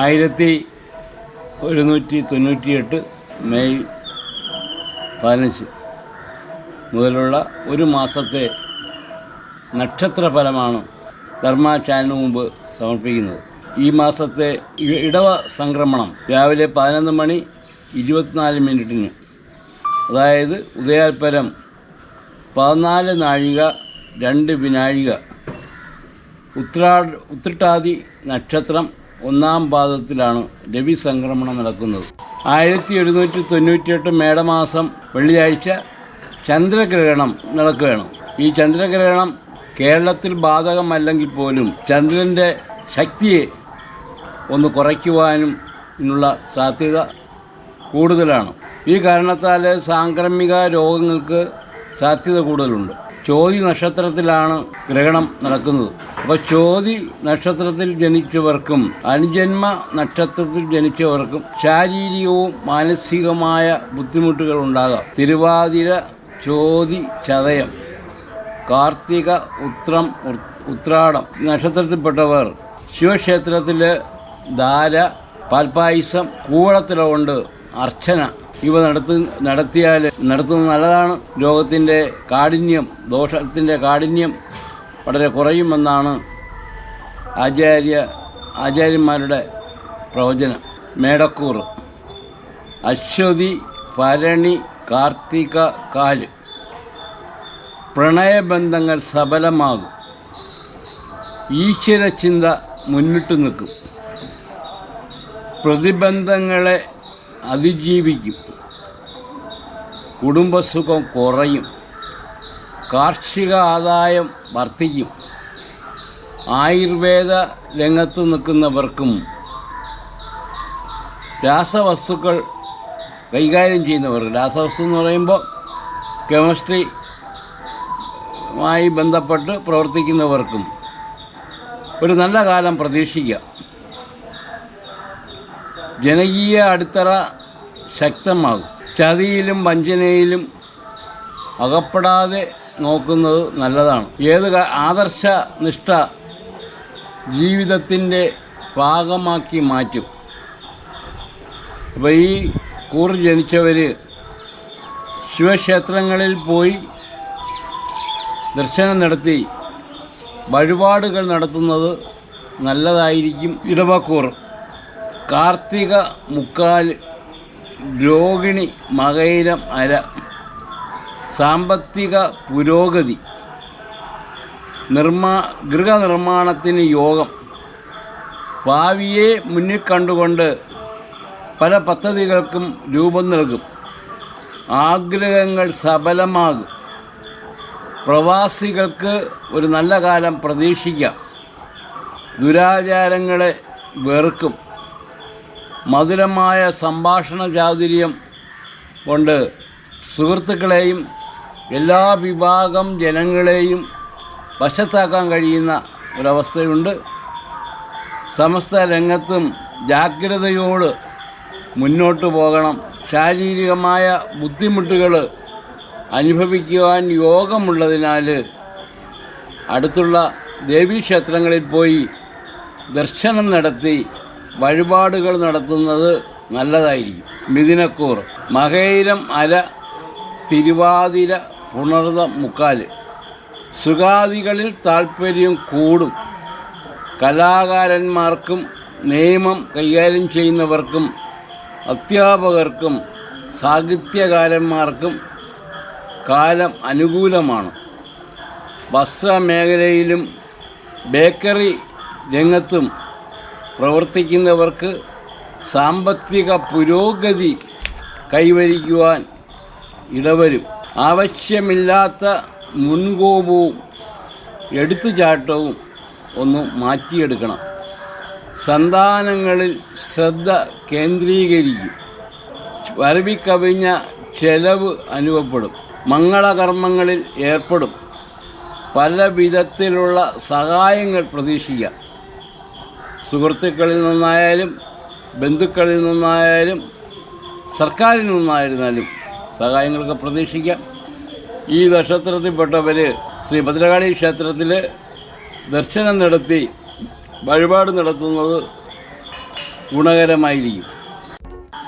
ആയിരത്തി ഒരുന്നൂറ്റി തൊണ്ണൂറ്റിയെട്ട് മെയ് പതിനഞ്ച് മുതലുള്ള ഒരു മാസത്തെ നക്ഷത്രഫലമാണ് ധർമ്മ ചാനലിന് മുമ്പ് സമർപ്പിക്കുന്നത്. ഈ മാസത്തെ ഇടവ സംക്രമണം രാവിലെ പതിനൊന്ന് മണി ഇരുപത്തിനാല് മിനിറ്റിന്. അതായത് ഉദയാൽപരം പതിനാല് നാഴിക രണ്ട് വിനാഴിക. ഉത്രാ ഉത്രട്ടാതി നക്ഷത്രം ഒന്നാം പാദത്തിലാണ് രവി സംക്രമണം നടക്കുന്നത്. ആയിരത്തി ഒരുന്നൂറ്റി തൊണ്ണൂറ്റിയെട്ട് മേടമാസം വെള്ളിയാഴ്ച ചന്ദ്രഗ്രഹണം നടക്കുകയാണ്. ഈ ചന്ദ്രഗ്രഹണം കേരളത്തിൽ ബാധകമല്ലെങ്കിൽ പോലും ചന്ദ്രന്റെ ശക്തിയെ ഒന്ന് കുറയ്ക്കുവാനും ഇതിനുള്ള സാധ്യത കൂടുതലാണ്. ഈ കാരണത്താൽ സാംക്രമിക രോഗങ്ങൾക്ക് സാധ്യത കൂടുതലുണ്ട്. ചോതി നക്ഷത്രത്തിലാണ് ഗ്രഹണം നടക്കുന്നത്. അപ്പോൾ ചോതി നക്ഷത്രത്തിൽ ജനിച്ചവർക്കും അനുജന്മ നക്ഷത്രത്തിൽ ജനിച്ചവർക്കും ശാരീരികവും മാനസികമായ ബുദ്ധിമുട്ടുകൾ ഉണ്ടാകാം. തിരുവാതിര ചോതി ചതയം കാർത്തിക ഉത്രം ഉത്രാടം. നക്ഷത്രത്തിൽപ്പെട്ടവർ ശിവക്ഷേത്രത്തിൽ ധാര പാൽപ്പായസം കൂടത്തിലുണ്ട് അർച്ചന ഇവ നടത്തി നടത്തിയാൽ നടത്തുന്നത് നല്ലതാണ്. രോഗത്തിന്റെ കാഠിന്യം ദോഷത്തിന്റെ കാഠിന്യം വളരെ കുറയുമെന്നാണ് ആചാര്യ ആചാര്യന്മാരുടെ പ്രവചനം. മേടക്കൂർ. അശ്വതി ഭരണി കാർത്തിക കാൽ. പ്രണയബന്ധങ്ങൾ സഫലമാകും ഈശ്വരചിന്ത മുന്നിട്ട് നിൽക്കും. പ്രതിബന്ധങ്ങളെ അതിജീവിക്കും. കുടുംബസുഖം കുറയും. കാർഷിക ആദായം വർദ്ധിക്കും ആയുർവേദ രംഗത്ത് നിൽക്കുന്നവർക്കും രാസവസ്തുക്കൾ കൈകാര്യം ചെയ്യുന്നവർ രാസവസ്തു എന്ന് പറയുമ്പോൾ കെമിസ്ട്രി മായി ബന്ധപ്പെട്ട് പ്രവർത്തിക്കുന്നവർക്കും ഒരു നല്ല കാലം പ്രതീക്ഷിക്കാം. ജനകീയ അടിത്തറ ശക്തമാകും. ചതിയിലും വഞ്ചനയിലും അകപ്പെടാതെ നോക്കുന്നത് നല്ലതാണ്. ഏത് ആദർശ നിഷ്ഠ ജീവിതത്തിന്റെ ഭാഗമാക്കി മാറ്റും. അപ്പോൾ ഈ കൂറ് ജനിച്ചവർ ശിവക്ഷേത്രങ്ങളിൽ പോയി ദർശനം നടത്തി വഴിപാടുകൾ നടത്തുന്നത് നല്ലതായിരിക്കും. ഇടവക്കൂർ കാർത്തിക മുക്കാൽ രോഹിണി മകയിലം അര. സാമ്പത്തിക പുരോഗതി. നിർമ്മാ ഗൃഹനിർമ്മാണത്തിന് യോഗം. ഭാവിയെ മുന്നിൽ കണ്ടുകൊണ്ട് പല പദ്ധതികൾക്കും രൂപം നൽകും. ആഗ്രഹങ്ങൾ സഫലമാകും പ്രവാസികൾക്ക് ഒരു നല്ല കാലം പ്രതീക്ഷിക്കാം. ദുരാചാരങ്ങളെ വെറുക്കും. മധുരമായ സംഭാഷണ ചാതുര്യം കൊണ്ട് സുഹൃത്തുക്കളെയും എല്ലാ വിഭാഗം ജനങ്ങളെയും വശത്താക്കാൻ കഴിയുന്ന ഒരവസ്ഥയുണ്ട്. സമസ്ത രംഗത്തും ജാഗ്രതയോട് മുന്നോട്ട് പോകണം. ശാരീരികമായ ബുദ്ധിമുട്ടുകൾ അനുഭവിക്കുവാൻ യോഗമുള്ളതിനാൽ അടുത്തുള്ള ദേവീക്ഷേത്രങ്ങളിൽ പോയി ദർശനം നടത്തി വഴിപാടുകൾ നടത്തുന്നത് നല്ലതായിരിക്കും. മിഥുനക്കൂർ മകയിരം അല തിരുവാതിര പുണർത മുക്കാൽ. സുഖാദികളിൽ താൽപ്പര്യം കൂടും. കലാകാരന്മാർക്കും നിയമം കൈകാര്യം ചെയ്യുന്നവർക്കും അധ്യാപകർക്കും സാഹിത്യകാരന്മാർക്കും കാലം അനുകൂലമാണ്. വസ്ത്രമേഖലയിലും ബേക്കറി രംഗത്തും പ്രവർത്തിക്കുന്നവർക്ക് സാമ്പത്തിക പുരോഗതി കൈവരിക്കുവാൻ ഇടവരും. ആവശ്യമില്ലാത്ത മുൻകോപവും എടുത്തുചാട്ടവും ഒന്ന് മാറ്റിയെടുക്കണം. സന്താനങ്ങളിൽ ശ്രദ്ധ കേന്ദ്രീകരിക്കും. വരവിക്കവിഞ്ഞ ചെലവ് അനുഭവപ്പെടും. മംഗളകർമ്മങ്ങളിൽ ഏർപ്പെടും. പല വിധത്തിലുള്ള സഹായങ്ങൾ പ്രതീക്ഷിക്കാം. സുഹൃത്തുക്കളിൽ നിന്നായാലും ബന്ധുക്കളിൽ നിന്നായാലും സർക്കാരിൽ നിന്നായിരുന്നാലും സഹായങ്ങളൊക്കെ പ്രതീക്ഷിക്കാം. ഈ നക്ഷത്രത്തിൽപ്പെട്ടവർ ശ്രീ ഭദ്രകാളി ക്ഷേത്രത്തിൽ ദർശനം നടത്തി വഴിപാട് നടത്തുന്നത് ഗുണകരമായിരിക്കും.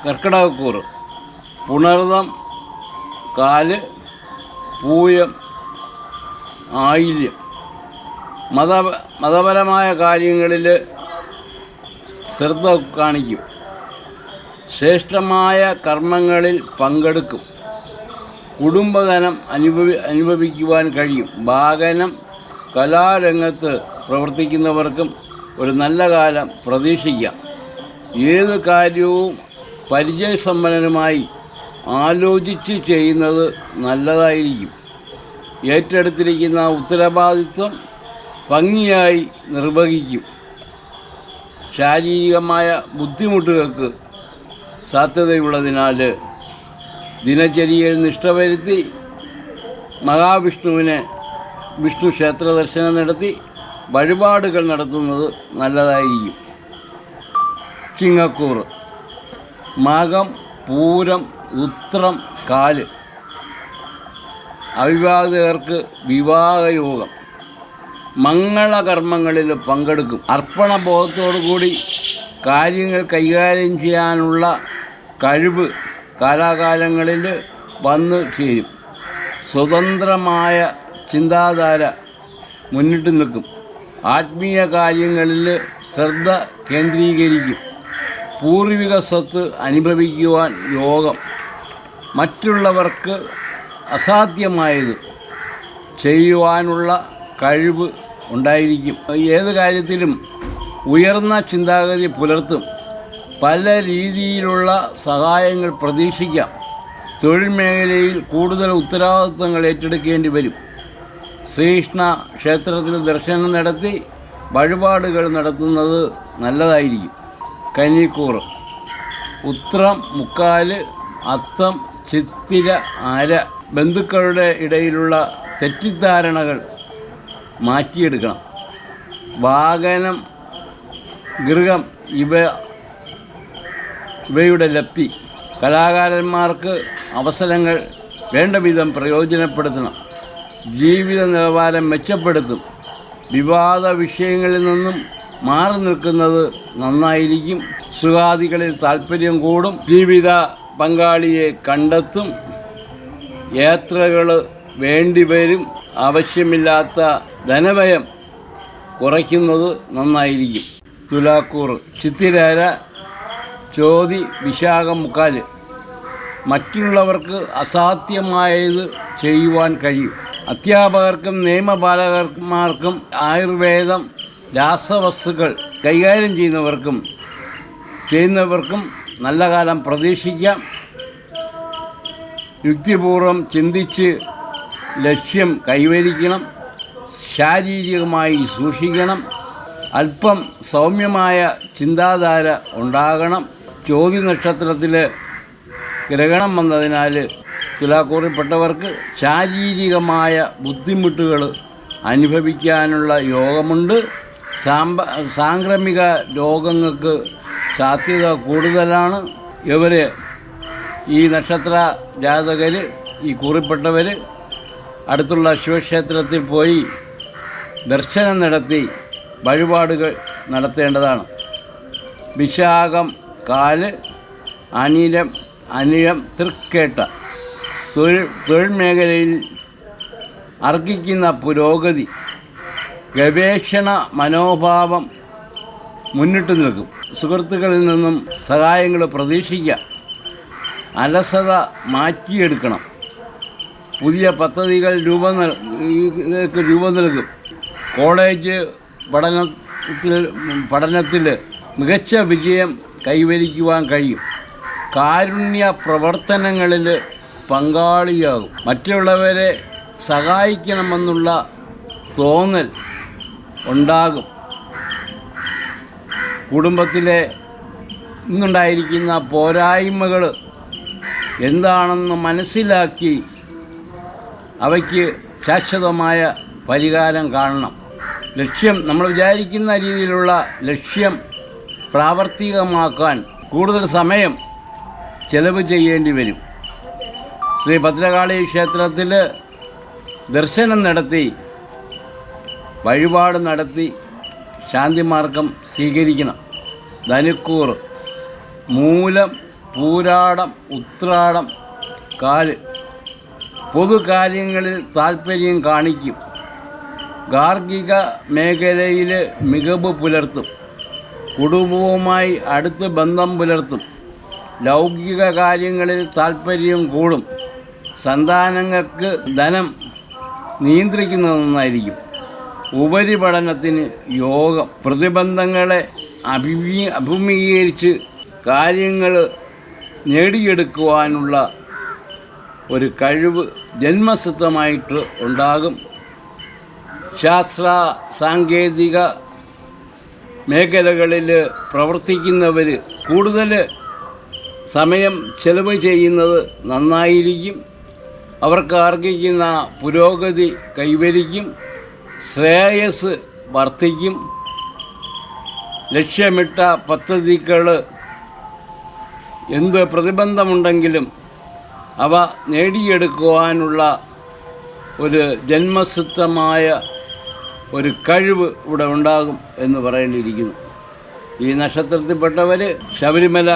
കർക്കിടകക്കൂറ് പുണർതം കാൽ പൂയം ആയില്യം. മത മതപരമായ കാര്യങ്ങളിൽ ശ്രദ്ധ കാണിക്കും ശ്രേഷ്ഠമായ കർമ്മങ്ങളിൽ പങ്കെടുക്കും. കുടുംബധനം അനുഭവി അനുഭവിക്കുവാൻ കഴിയും. വാഹനം കലാരംഗത്ത് പ്രവർത്തിക്കുന്നവർക്കും ഒരു നല്ല കാലം പ്രതീക്ഷിക്കാം. ഏത് കാര്യവും പരിചയസമ്പന്നനുമായി ആലോചിച്ച് ചെയ്യുന്നത് നല്ലതായിരിക്കും. ഏറ്റെടുത്തിരിക്കുന്ന ഉത്തരവാദിത്വം ഭംഗിയായി നിർവഹിക്കും. ശാരീരികമായ ബുദ്ധിമുട്ടുകൾക്ക് സാധ്യതയുള്ളതിനാൽ ദിനചര്യയിൽ നിഷ്ഠ വരുത്തി മഹാവിഷ്ണുവിനെ വിഷ്ണു ക്ഷേത്ര ദർശനം നടത്തി വഴിപാടുകൾ നടത്തുന്നത് നല്ലതായിരിക്കും. ചിങ്ങക്കൂർ മകം പൂരം ഉത്രം കാൽ. അവിവാഹിതർക്ക് വിവാഹയോഗം. മംഗളകർമ്മങ്ങളിൽ പങ്കെടുക്കും. അർപ്പണബോധത്തോടുകൂടി കാര്യങ്ങൾ കൈകാര്യം ചെയ്യാനുള്ള കഴിവ് കാലാകാലങ്ങളിൽ വന്നു ചേരും. സ്വതന്ത്രമായ ചിന്താധാര മുന്നിട്ട് നിൽക്കും. ആത്മീയ കാര്യങ്ങളിൽ ശ്രദ്ധ കേന്ദ്രീകരിക്കും. പൂർവിക സ്വത്ത് അനുഭവിക്കുവാൻ യോഗം മറ്റുള്ളവർക്ക് അസാധ്യമായത് ചെയ്യുവാനുള്ള കഴിവ് ഉണ്ടായിരിക്കും. ഏത് കാര്യത്തിലും ഉയർന്ന ചിന്താഗതി പുലർത്തും. പല രീതിയിലുള്ള സഹായങ്ങൾ പ്രതീക്ഷിക്കാം. തൊഴിൽ മേഖലയിൽ കൂടുതൽ ഉത്തരവാദിത്വങ്ങൾ ഏറ്റെടുക്കേണ്ടി വരും. ശ്രീകൃഷ്ണ ക്ഷേത്രത്തിൽ ദർശനം നടത്തി വഴിപാടുകൾ നടത്തുന്നത് നല്ലതായിരിക്കും. കന്നിക്കൂർ ഉത്രം മുക്കാൽ അത്തം ചിത്തിര അര. ബന്ധുക്കളുടെ ഇടയിലുള്ള തെറ്റിദ്ധാരണകൾ മാറ്റിയെടുക്കണം. വാഹനം ഗൃഹം ഇവ ഇവയുടെ ലബ്ധി. കലാകാരന്മാർക്ക് അവസരങ്ങൾ വേണ്ട വിധം പ്രയോജനപ്പെടുത്തണം. ജീവിത നിലവാരം മെച്ചപ്പെടുത്തും. വിവാദ വിഷയങ്ങളിൽ നിന്നും മാറി നിൽക്കുന്നത് നന്നായിരിക്കും. സുഖാദികളിൽ താല്പര്യം കൂടും. ജീവിത പങ്കാളിയെ കണ്ടെത്തും. യാത്രകൾ വേണ്ടിവരും ആവശ്യമില്ലാത്ത ധനവയം കുറയ്ക്കുന്നത് നന്നായിരിക്കും. തുലാക്കൂർ ചിത്തിരാര ചോതി വിശാഖം മുക്കാൽ. മറ്റുള്ളവർക്ക് അസാധ്യമായത് ചെയ്യുവാൻ കഴിയും. അധ്യാപകർക്കും നിയമപാലകന്മാർക്കും ആയുർവേദം രാസവസ്തുക്കൾ കൈകാര്യം ചെയ്യുന്നവർക്കും ചെയ്യുന്നവർക്കും നല്ല കാലം പ്രതീക്ഷിക്കാം. യുക്തിപൂർവം ചിന്തിച്ച് ലക്ഷ്യം കൈവരിക്കണം ശാരീരികമായി സൂക്ഷിക്കണം അല്പം സൗമ്യമായ ചിന്താധാര ഉണ്ടാകണം ചോദ്യ നക്ഷത്രത്തിൽ ഗ്രഹണം വന്നതിനാൽ തുലാക്കൂറിൽപ്പെട്ടവർക്ക് ശാരീരികമായ ബുദ്ധിമുട്ടുകൾ അനുഭവിക്കാനുള്ള യോഗമുണ്ട്. സാമ്പ സാംക്രമിക രോഗങ്ങൾക്ക് സാധ്യത കൂടുതലാണ്. ഇവർ ഈ നക്ഷത്ര ജാതകർ ഈ കൂറിപ്പെട്ടവർ അടുത്തുള്ള ശിവക്ഷേത്രത്തിൽ പോയി ദർശനം നടത്തി വഴിപാടുകൾ നടത്തേണ്ടതാണ്. വിശാഖം കാൽ അനിലം അനിലം തൃക്കേട്ട. തൊഴിൽ തൊഴിൽ മേഖലയിൽ അർഹിക്കുന്ന പുരോഗതി ഗവേഷണ മനോഭാവം മുന്നിട്ട് നിൽക്കും. സുഹൃത്തുക്കളിൽ നിന്നും സഹായങ്ങൾ പ്രതീക്ഷിക്കാം. അലസത മാറ്റിയെടുക്കണം. പുതിയ പദ്ധതികൾ രൂപം രൂപം നൽകും. കോളേജ് പഠനത്തിൽ പഠനത്തിൽ മികച്ച വിജയം കൈവരിക്കുവാൻ കഴിയും. കാരുണ്യ പ്രവർത്തനങ്ങളിൽ പങ്കാളിയാകും. മറ്റുള്ളവരെ സഹായിക്കണമെന്നുള്ള തോന്നൽ ഉണ്ടാകും. കുടുംബത്തിലെ ഇന്നുണ്ടായിരിക്കുന്ന പോരായ്മകൾ എന്താണെന്ന് മനസ്സിലാക്കി അവയ്ക്ക് ശാശ്വതമായ പരിഹാരം കാണണം. ലക്ഷ്യം നമ്മൾ വിചാരിക്കുന്ന രീതിയിലുള്ള ലക്ഷ്യം പ്രാവർത്തികമാക്കാൻ കൂടുതൽ സമയം ചെലവ് ചെയ്യേണ്ടി വരും. ശ്രീ ഭദ്രകാളി ക്ഷേത്രത്തിൽ ദർശനം നടത്തി വഴിപാട് നടത്തി ശാന്തിമാർഗം സ്വീകരിക്കണം. ധനുക്കൂർ മൂലം പൂരാടം ഉത്രാടം കാൽ പൊതുകാര്യങ്ങളിൽ താൽപ്പര്യം കാണിക്കും. ഗാർഹിക മേഖലയിൽ മികവ് പുലർത്തും. കുടുംബവുമായി അടുത്ത് ബന്ധം പുലർത്തും. ലൗകിക കാര്യങ്ങളിൽ താൽപ്പര്യം കൂടും. സന്താനങ്ങൾക്ക് ധനം നിയന്ത്രിക്കുന്നത് നന്നായിരിക്കും. ഉപരിപഠനത്തിന് യോഗം പ്രതിബന്ധങ്ങളെ അഭിമീ അഭിമുഖീകരിച്ച് കാര്യങ്ങൾ നേടിയെടുക്കുവാനുള്ള ഒരു കഴിവ് ജന്മസിദ്ധമായിട്ട് ഉണ്ടാകും. ശാസ്ത്ര സാങ്കേതിക മേഖലകളിൽ പ്രവർത്തിക്കുന്നവർ കൂടുതൽ സമയം ചെലവ് ചെയ്യുന്നത് നന്നായിരിക്കും. അവർക്ക് അർഹിക്കുന്ന പുരോഗതി കൈവരിക്കും. ശ്രേയസ് വർദ്ധിക്കും. ലക്ഷ്യമിട്ട പദ്ധതികൾ എന്ത് പ്രതിബന്ധമുണ്ടെങ്കിലും അവ നേടിയെടുക്കുവാനുള്ള ഒരു ജന്മസിദ്ധമായ ഒരു കഴിവ് ഇവിടെ ഉണ്ടാകും എന്ന് പറയേണ്ടിയിരിക്കുന്നു. ഈ നക്ഷത്രത്തിൽപ്പെട്ടവർ ശബരിമല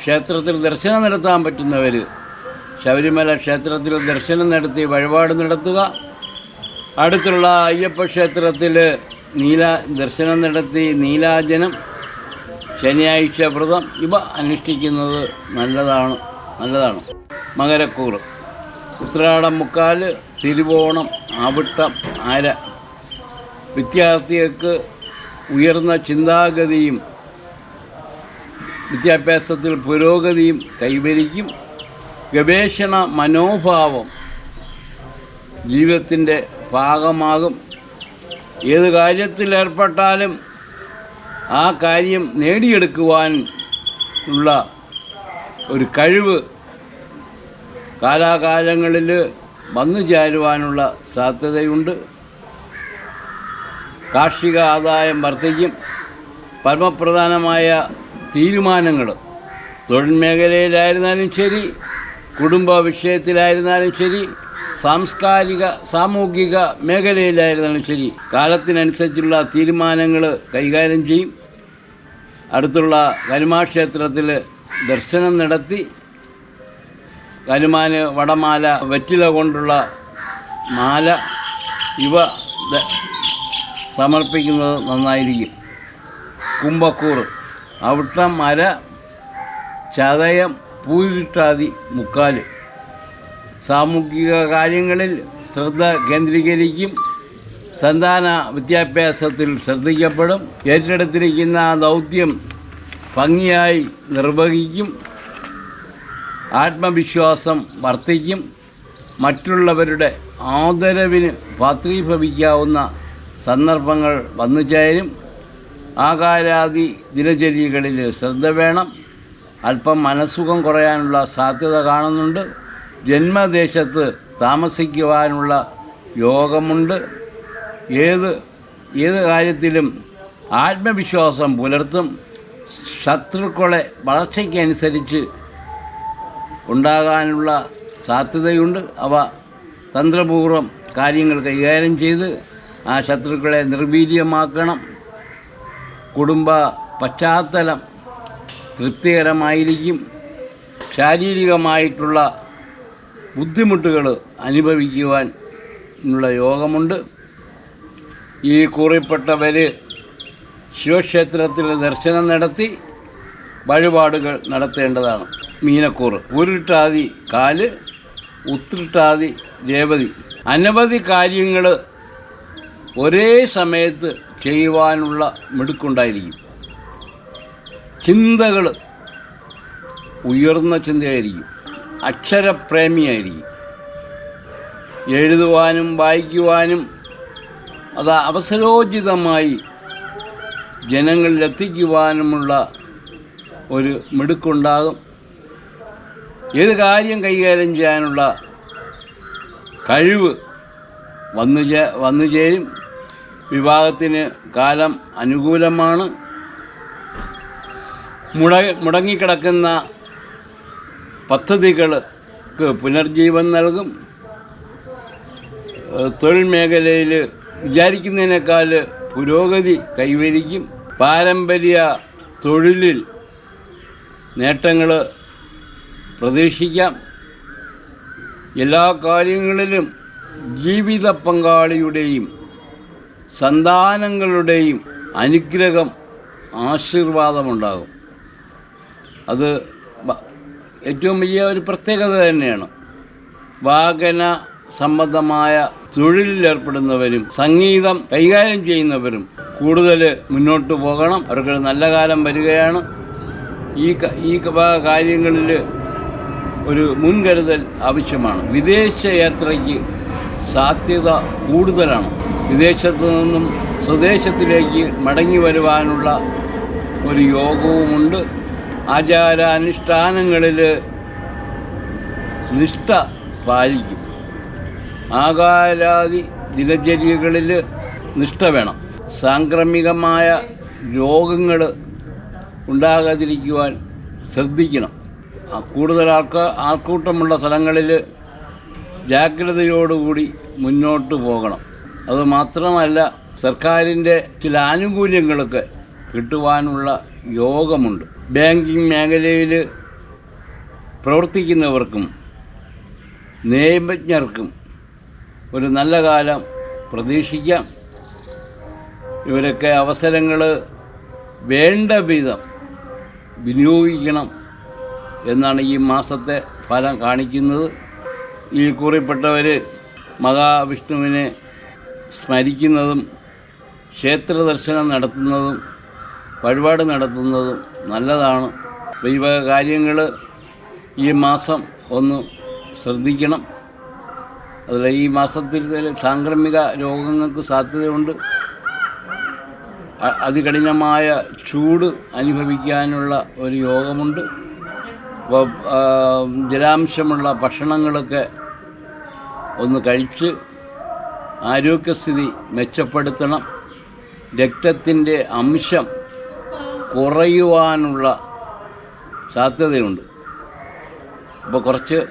ക്ഷേത്രത്തിൽ ദർശനം നടത്താൻ പറ്റുന്നവർ ശബരിമല ക്ഷേത്രത്തിൽ ദർശനം നടത്തി വഴിപാട് നടത്തുക. അടുത്തുള്ള അയ്യപ്പ ക്ഷേത്രത്തിൽ നീല ദർശനം നടത്തി നീലാജനം ശനിയാഴ്ച വ്രതം ഇവ അനുഷ്ഠിക്കുന്നത് നല്ലതാണ്. നല്ലതാണ്. മകരക്കൂറ്. ഉത്രാടം മുക്കാൽ തിരുവോണം ആവിട്ടം ആര വിദ്യാർത്ഥികൾക്ക് ഉയർന്ന ചിന്താഗതിയും വിദ്യാഭ്യാസത്തിൽ പുരോഗതിയും കൈവരിക്കും. ഗവേഷണ മനോഭാവം ജീവിതത്തിന്റെ ഭാഗമാകും. ഏത് കാര്യത്തിലേർപ്പെട്ടാലും ആ കാര്യം നേടിയെടുക്കുവാൻ ഉള്ള ഒരു കഴിവ് കാലാകാലങ്ങളിൽ വന്നു ചേരുവാനുള്ള സാധ്യതയുണ്ട്. കാർഷിക ആദായം വർദ്ധിക്കും. പരമപ്രധാനമായ തീരുമാനങ്ങൾ തൊഴിൽ മേഖലയിലായിരുന്നാലും ശരി കുടുംബ വിഷയത്തിലായിരുന്നാലും ശരി സാംസ്കാരിക സാമൂഹിക മേഖലയിലായിരുന്നാലും ശരി കാലത്തിനനുസരിച്ചുള്ള തീരുമാനങ്ങൾ കൈകാര്യം ചെയ്യും. അടുത്തുള്ള ഹനുമാക്ഷേത്രത്തിൽ ദർശനം നടത്തി കരുമാന് വടമാല വെറ്റില കൊണ്ടുള്ള മാല ഇവ സമർപ്പിക്കുന്നത് നന്നായിരിക്കും. കുംഭക്കൂറ് അവിട്ടം മര ചതയം പൂരിട്ടാതി മുക്കാൽ സാമൂഹിക കാര്യങ്ങളിൽ ശ്രദ്ധ കേന്ദ്രീകരിക്കും. സന്താന വിദ്യാഭ്യാസത്തിൽ ശ്രദ്ധിക്കപ്പെടും. ഏറ്റെടുത്തിരിക്കുന്ന ദൗത്യം ഭംഗിയായി നിർവഹിക്കും. ആത്മവിശ്വാസം വർദ്ധിക്കും. മറ്റുള്ളവരുടെ ആദരവിന് പാത്രീഭവിക്കാവുന്ന സന്ദർഭങ്ങൾ വന്നു ചേരും. ആകാരാദി ദിനചര്യകളിൽ ശ്രദ്ധ വേണം. അല്പം മനസ്സുഖം കുറയാനുള്ള സാധ്യത കാണുന്നുണ്ട്. ജന്മദേശത്ത് താമസിക്കുവാനുള്ള യോഗമുണ്ട്. ഏത് ഏത് കാര്യത്തിലും ആത്മവിശ്വാസം പുലർത്തും. ശത്രുക്കളെ വളർച്ചയ്ക്കനുസരിച്ച് ഉണ്ടാകാനുള്ള സാധ്യതയുണ്ട്. അവ തന്ത്രപൂർവം കാര്യങ്ങൾ കൈകാര്യം ചെയ്ത് ആ ശത്രുക്കളെ നിർവീര്യമാക്കണം. കുടുംബ പശ്ചാത്തലം തൃപ്തികരമായിരിക്കും. ശാരീരികമായിട്ടുള്ള ബുദ്ധിമുട്ടുകൾ അനുഭവിക്കുവാൻ ഉള്ള യോഗമുണ്ട്. ഈ കൂറിപ്പെട്ടവർ ശിവക്ഷേത്രത്തിൽ ദർശനം നടത്തി വഴിപാടുകൾ നടത്തേണ്ടതാണ്. മീനക്കൂറ്. ഉരുട്ടാതി കാൽ ഉത്രിട്ടാതി രേവതി. അനവധി കാര്യങ്ങൾ ഒരേ സമയത്ത് ചെയ്യുവാനുള്ള മിടുക്കുണ്ടായിരിക്കും. ചിന്തകൾ ഉയർന്ന ചിന്തയായിരിക്കും. അക്ഷരപ്രേമിയായിരിക്കും. എഴുതുവാനും വായിക്കുവാനും അത് അവസരോചിതമായി ജനങ്ങളിലെത്തിക്കുവാനുമുള്ള ഒരു മിടുക്കുണ്ടാകും. ഏത് കാര്യം കൈകാര്യം ചെയ്യാനുള്ള കഴിവ് വന്നു ചേ വന്നു ചേരും. വിവാഹത്തിന് കാലം അനുകൂലമാണ്. മുട മുടങ്ങിക്കിടക്കുന്ന പദ്ധതികൾക്ക് പുനർജീവൻ നൽകും. തൊഴിൽ മേഖലയിൽ വിചാരിക്കുന്നതിനേക്കാൾ പുരോഗതി കൈവരിക്കും. പാരമ്പര്യ തൊഴിലിൽ നേട്ടങ്ങൾ പ്രതീക്ഷിക്കാം. എല്ലാ കാര്യങ്ങളിലും ജീവിത പങ്കാളിയുടെയും സന്താനങ്ങളുടെയും അനുഗ്രഹം ആശീർവാദമുണ്ടാകും. അത് ഏറ്റവും വലിയ ഒരു പ്രത്യേകത തന്നെയാണ്. വാഹന സംബന്ധമായ തൊഴിലിലേർപ്പെടുന്നവരും സംഗീതം കൈകാര്യം ചെയ്യുന്നവരും കൂടുതൽ മുന്നോട്ട് പോകണം. അവർക്ക് നല്ല കാലം വരികയാണ്. ഈ ഈ കാര്യങ്ങളിൽ ഒരു മുൻകരുതൽ ആവശ്യമാണ്. വിദേശ യാത്രയ്ക്ക് സാധ്യത കൂടുതലാണ്. വിദേശത്തു നിന്നും സ്വദേശത്തിലേക്ക് മടങ്ങി വരുവാനുള്ള ഒരു യോഗവുമുണ്ട്. ആചാരാനുഷ്ഠാനങ്ങളിൽ നിഷ്ഠ പാലിക്കും. ആകാരാദി ദിനചര്യകളിൽ നിഷ്ഠ വേണം. സാംക്രമികമായ രോഗങ്ങൾ ഉണ്ടാകാതിരിക്കുവാൻ ശ്രദ്ധിക്കണം. കൂടുതൽ ആൾക്കാർ ആൾക്കൂട്ടമുള്ള സ്ഥലങ്ങളിൽ ജാഗ്രതയോടുകൂടി മുന്നോട്ട് പോകണം. അതുമാത്രമല്ല സർക്കാരിന്റെ ചില ആനുകൂല്യങ്ങളൊക്കെ കിട്ടുവാനുള്ള യോഗമുണ്ട്. ബാങ്കിങ് മേഖലയിൽ പ്രവർത്തിക്കുന്നവർക്കും നിയമജ്ഞർക്കും ഒരു നല്ല കാലം. പ്രതീക്ഷിക്കാം. ഇവരൊക്കെ അവസരങ്ങൾ വേണ്ട വിധം വിനിയോഗിക്കണം എന്നാണ് ഈ മാസത്തെ ഫലം കാണിക്കുന്നത്. ഈ കുറിപ്പെട്ടവർ മഹാവിഷ്ണുവിനെ സ്മരിക്കുന്നതും ക്ഷേത്ര ദർശനം നടത്തുന്നതും വഴിപാട് നടത്തുന്നതും നല്ലതാണ്. ഈ കാര്യങ്ങൾ ഈ മാസം ഒന്ന് ശ്രദ്ധിക്കണം. അതിൽ ഈ മാസത്തിൽ സാംക്രമിക രോഗങ്ങൾക്ക് സാധ്യതയുണ്ട്. അതികഠിനമായ ചൂട് അനുഭവിക്കാനുള്ള ഒരു യോഗമുണ്ട്. ജലാംശമുള്ള ഭക്ഷണങ്ങളൊക്കെ ഒന്ന് കഴിച്ച് ആരോഗ്യസ്ഥിതി മെച്ചപ്പെടുത്തണം. രക്തത്തിന്റെ അംശം കുറയുവാനുള്ള സാധ്യതയുണ്ട്. അപ്പോൾ കുറച്ച്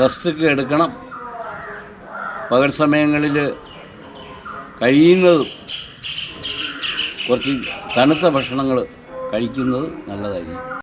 റെസ്റ്റൊക്കെ എടുക്കണം. പകൽ സമയങ്ങളിൽ കഴിയുന്നതും കുറച്ച് തണുത്ത ഭക്ഷണങ്ങൾ കഴിക്കുന്നത് നല്ലതായിരിക്കും.